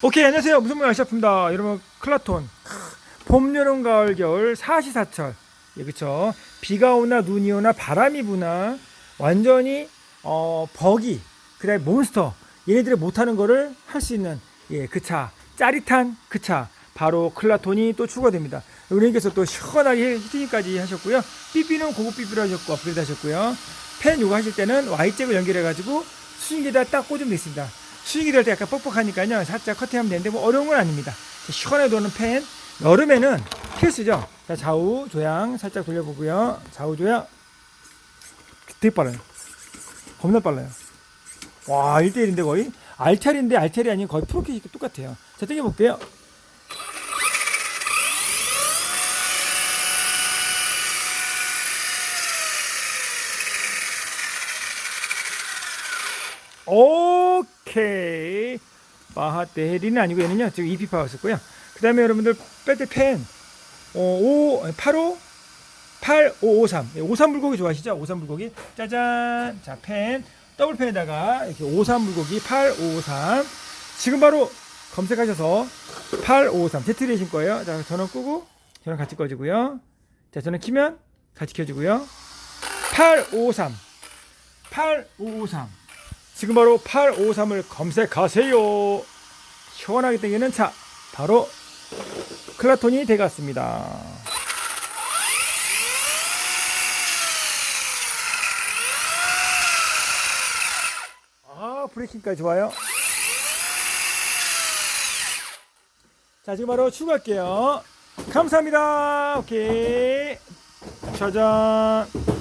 오케이 안녕하세요. 무슨 모양 샤프입니다. 여러분 클라톤. 봄 여름 가을 겨울 사시사철. 예 그쵸? 비가 오나 눈이 오나 바람이 부나 완전히 어 버기 그다음에 몬스터 얘네들이 못하는 거를 할 수 있는 예그 차. 짜릿한 그 차. 바로 클라톤이 또 추가됩니다. 은행께서 또 시원하게 히팅까지 하셨고요. 삐삐는 고급 삐삐로 하셨고 업그레이드 하셨고요. 펜 요거 하실 때는 Y잭을 연결해 가지고 수신기에다 딱 꽂으면 되겠습니다 수익이 될 때 약간 뻑뻑하니까요. 살짝 커팅하면 되는데 뭐 어려운 건 아닙니다. 시원하게 도는 팬. 여름에는 필수죠. 자, 좌우 조향 살짝 돌려보고요. 좌우 조향. 되게 빨라요. 겁나 빨라요. 와, 1대1인데 거의. 알텔인데 알텔이 아닌 거의 프로켓이 똑같아요. 자, 땡겨볼게요. 오 케이. 바하테리는 아니고 얘는요. 지금 EP 파워였고요. 그 다음에 여러분들 뺄때 펜. 어, 5, 85, 8553. 53 물고기 좋아하시죠? 53 물고기. 짜잔. 자, 펜. 더블 펜에다가 이렇게 53 물고기 8553. 지금 바로 검색하셔서 8553. 제트레이신 거예요. 자, 전원 끄고 전원 같이 꺼지고요. 자, 전원 키면 같이 켜지고요. 8553. 8553. 지금 바로 853을 검색하세요. 시원하게 땡기는 차 바로 클라톤이 되갔습니다. 아 브레이킹까지 좋아요. 자 지금 바로 추가할게요. 감사합니다. 오케이. 짜잔.